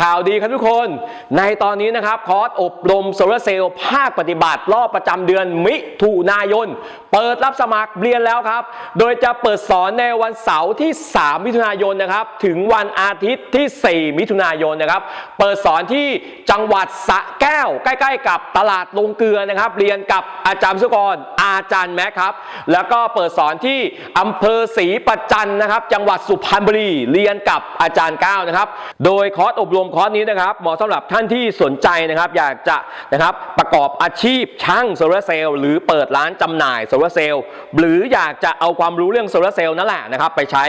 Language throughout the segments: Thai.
ข่าวดีครับทุกคน ในตอนนี้นะครับคอร์สอบรมโซลาเซลล์ภาคปฏิบัติรอบประจำเดือนมิถุนายน เปิดรับสมัครเรียนแล้วครับ โดยจะเปิดสอนในวันเสาร์ที่ 3 มิถุนายนนะครับ ถึงวันอาทิตย์ที่ 4 มิถุนายนนะครับ เปิดสอนที่จังหวัดสระแก้ว ใกล้ ๆ กับตลาดลงเกลือนะครับ เรียนกับอาจารย์สุกรอาจารย์แม็กครับ แล้วก็เปิดสอนที่อำเภอศรีประจันนะครับ จังหวัดสุพรรณบุรีเรียนกับอาจารย์ก้าวนะครับ โดยคอร์สอบรมคอร์สนี้นะครับเหมาะสำหรับท่านที่สนใจนะครับ อยากจะนะครับประกอบอาชีพช่างโซลาร์เซลล์หรือเปิดร้านจำหน่ายโซลาร์เซลล์หรืออยากจะเอาความรู้เรื่องโซลาร์เซลล์นั่นแหละนะครับ ไปใช้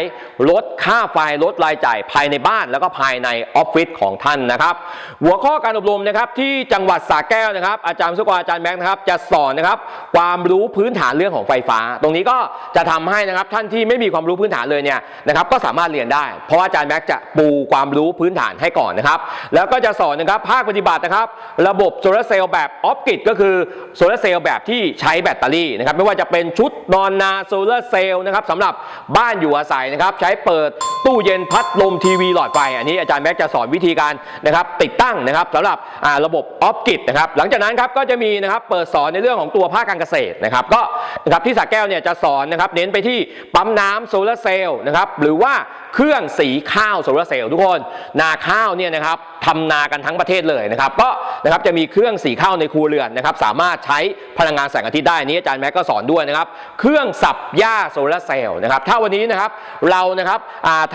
ลดค่าไฟลดรายจ่ายภายในบ้าน แล้วก็ภายในออฟฟิศของท่านนะครับ หัวข้อการอบรมนะครับที่จังหวัดสระแก้วนะครับ อาจารย์สุกรอาจารย์แบงค์นะครับจะสอนนะครับความรู้พื้นฐานเรื่องของไฟฟ้า ตรงนี้ก็จะทำให้นะครับท่านที่ไม่มีความรู้พื้นฐานเลยเนี่ยนะครับก็สามารถเรียนได้ เพราะว่าอาจารย์แบงค์จะปูความรู้พื้นฐานให้ก่อนนะครับ แล้วก็จะสอนนะครับภาคปฏิบัตินะครับ ระบบโซลาร์เซลล์แบบออฟกิดก็คือโซลาร์เซลล์แบบที่ใช้แบตเตอรี่นะครับไม่ว่าจะเป็นชุดนอนนาโซลาร์เซลล์นะครับสำหรับบ้านอยู่อาศัยนะครับใช้เปิดตู้เย็นพัดลมทีวีหลอดไฟอันนี้อาจารย์แม็กจะสอนวิธีการนะครับติดตั้งนะครับสำหรับระบบออฟกิดนะครับหลังจากนั้นครับก็จะมีนะครับเปิดสอนในเรื่องของตัวภาคการเกษตรนะครับก็นะครับที่สระแก้วเนี่ยจะสอนนะครับเน้นไปที่ปั๊มน้ำโซลาร์เซลล์นะครับหรือว่าเครื่องสีข้าวโซลาร์เซลล์ทุกคนนาข้าวเนี่ยนะครับทำนากันทั้งประเทศเลยนะครับก็นะครับจะมีเครื่องสีข้าวในครัวเรือนนะครับสามารถใช้พลังงานแสงอาทิตย์ได้นี้อาจารย์แม็กก็สอนด้วยนะครับเครื่องสับหญ้าโซลาร์เซลล์นะครับถ้าวันนี้นะครับเรานะครับ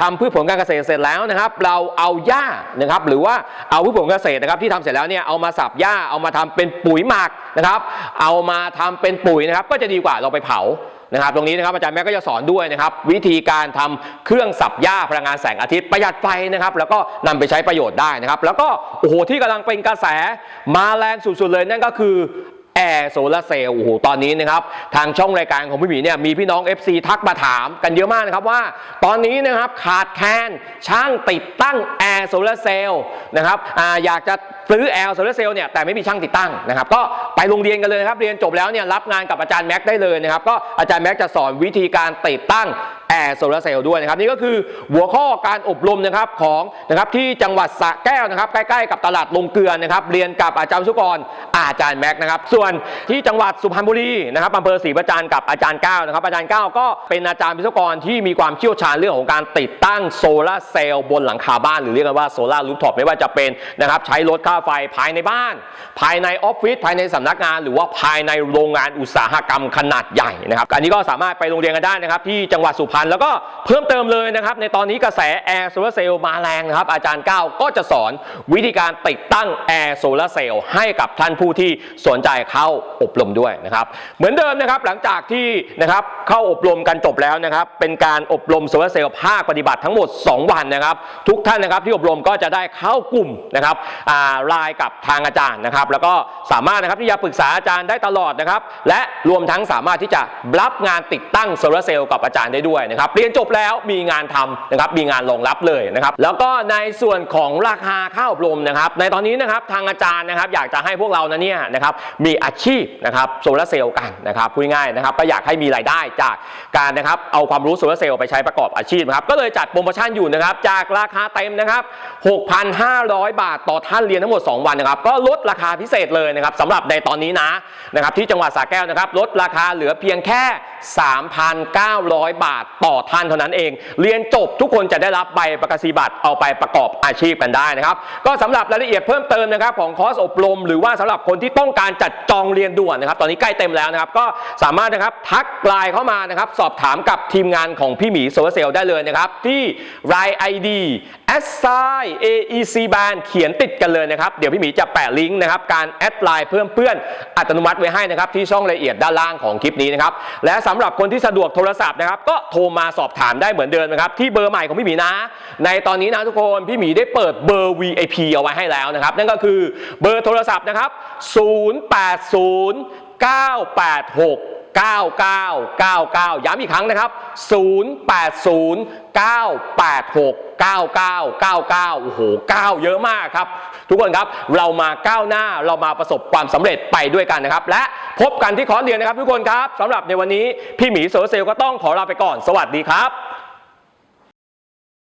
ทำพืชผลการเกษตรเสร็จแล้วนะครับเราเอาหญ้านะครับหรือว่าเอาพืชผลเกษตรนะครับที่ทำเสร็จแล้วเนี่ยเอามาสับหญ้าเอามาทำเป็นปุ๋ยหมักนะครับ เอามาทำเป็นปุ๋ยนะครับ ก็จะดีกว่าเราไปเผานะครับ ตรงนี้นะครับอาจารย์แม่ก็จะสอนด้วยนะครับ วิธีการทำเครื่องสับหญ้าพลังงานแสงอาทิตย์ประหยัดไฟนะครับ แล้วก็นำไปใช้ประโยชน์ได้นะครับ แล้วก็โอ้โหที่กำลังเป็นกระแสมาแรงสุดๆเลยนั่นก็คือ แอร์โซลาเซลล์โอ้โหตอนนี้นะครับทางช่องรายการของพี่หมีเนี่ยมีพี่น้อง FC ทักมาถามกันเยอะมากนะครับว่า ตอนนี้นะครับขาดแคลนช่างติดตั้งแอร์โซลาเซลล์นะครับออยากจะซื้อแอร์โซลาเซลล์เนี่ยแต่ไม่มีช่างติดตั้งนะครับก็ไปโรงเรียนกันเลยนะครับเรียนจบแล้วเนี่ยรับงานกับอาจารย์แม็กได้เลยนะครับก็อาจารย์แม็กจะสอนวิธีการติดตั้ง แอร์โซลาเซลล์ด้วยนะครับนี่ก็คือหัวข้อการอบรมนะครับของนะครับที่จังหวัดสระแก้วนะครับใกล้ๆกับตลาดลงเกลือนะครับเรียนกับอาจารย์สุกรอาจารย์แม็กนะครับส่วนที่จังหวัดสุพรรณบุรีนะครับอำเภอศรีประจันกับอาจารย์ก้าวนะครับอาจารย์ก้าวก็เป็นอาจารย์วิศวกรที่มีความเชี่ยวชาญเรื่องของการติดตั้งโซลาเซลล์บนหลังคาบ้าน หรือเรียกกันว่าโซลารูฟท็อปไม่ว่าจะเป็นนะครับใช้ลดค่าไฟภายในบ้าน ภายในออฟฟิศภายในสำนักงาน หรือว่าภายในโรงงานอุตสาหกรรมขนาดใหญ่นะครับอันนี้ก็สามารถไปโรงเรียนกันได้นะครับที่จังหวัดสุพรรณแล้วก็เพิ่มเติมเลยนะครับ ในตอนนี้กระแสแอร์โซลาร์เซลล์มาแรงนะครับ อาจารย์ก้าวก็จะสอนวิธีการติดตั้งแอร์โซลาร์เซลล์ให้กับท่านผู้ที่สนใจเข้าอบรมด้วยนะครับ เหมือนเดิมนะครับหลังจากที่นะครับเข้าอบรมกันจบแล้วนะครับ เป็นการอบรมโซลาร์เซลล์ภาคปฏิบัติทั้งหมด 2 วันนะครับ ทุกท่านนะครับที่อบรมก็จะได้เข้ากลุ่มนะครับอ่ารายกับทางอาจารย์นะครับ แล้วก็สามารถนะครับที่จะปรึกษาอาจารย์ได้ตลอดนะครับ และรวมทั้งสามารถที่จะรับงานติดตั้งโซลาร์เซลล์กับอาจารย์ได้ด้วยนะครับเรียนจบแล้วมีงานทำนะครับมีงานรองรับเลยนะครับแล้วก็ในส่วนของราคาค่าอบรมนะครับในตอนนี้นะครับทางอาจารย์นะครับอยากจะให้พวกเรานะเนี่ยนะครับมีอาชีพนะครับโซลาเซลล์กันนะครับพูดง่ายนะครับก็อยากให้มีรายได้จากการนะครับเอาความรู้โซลาเซลล์ไปใช้ประกอบอาชีพนะครับก็เลยจัดโปรโมชั่นอยู่นะครับจากราคาเต็มนะครับ 6,500 บาทต่อท่านเรียนทั้งหมด 2 วันนะครับก็ลดราคาพิเศษเลยนะครับสำหรับในตอนนี้นะนะครับที่จังหวัดสระแก้วนะครับลดราคาเหลือเพียงแค่ 3,900 บาทต่อท่านเท่านั้นเอง เรียนจบทุกคนจะได้รับใบประกาศนียบัตรเอาไปประกอบอาชีพกันได้นะครับ ก็สำหรับรายละเอียดเพิ่มเติมนะครับของคอร์สอบรม หรือว่าสำหรับคนที่ต้องการจัดจองเรียนด่วนนะครับ ตอนนี้ใกล้เต็มแล้วนะครับ ก็สามารถนะครับทักไลน์เข้ามานะครับ สอบถามกับทีมงานของพี่หมีโซเวเซลได้เลยนะครับ ที่ราย ID s i AEC band เขียนติดกันเลยนะครับ เดี๋ยวพี่หมีจะแปะลิงก์นะครับ การแอดไลน์เพิ่มเพื่อนอัตโนมัติไว้ให้นะครับ ที่ช่องรายละเอียดด้านล่างของคลิปนี้นะครับ และสำหรับคนที่สะดวกโทรศัพท์นะครับ ก็โทรมาสอบถามได้เหมือนเดิมนะครับ ที่เบอร์ใหม่ของพี่หมีนะ ในตอนนี้นะทุกคนพี่หมีได้เปิดเบอร์ VIP เอาไว้ให้แล้วนะครับ นั่นก็คือเบอร์โทรศัพท์นะครับ 080 986 9999 ย้ำอีกครั้งนะครับ 080 986 9999 โอ้โห 9 เยอะมากครับ ทุกคนครับ เรามาก้าวหน้า เรามาประสบความสำเร็จไปด้วยกันนะครับ และพบกันที่คอร์สเรียนนะครับทุกคนครับสำหรับในวันนี้ พี่หมีโซเซลล์ก็ต้องขอลาไปก่อน สวัสดีครับ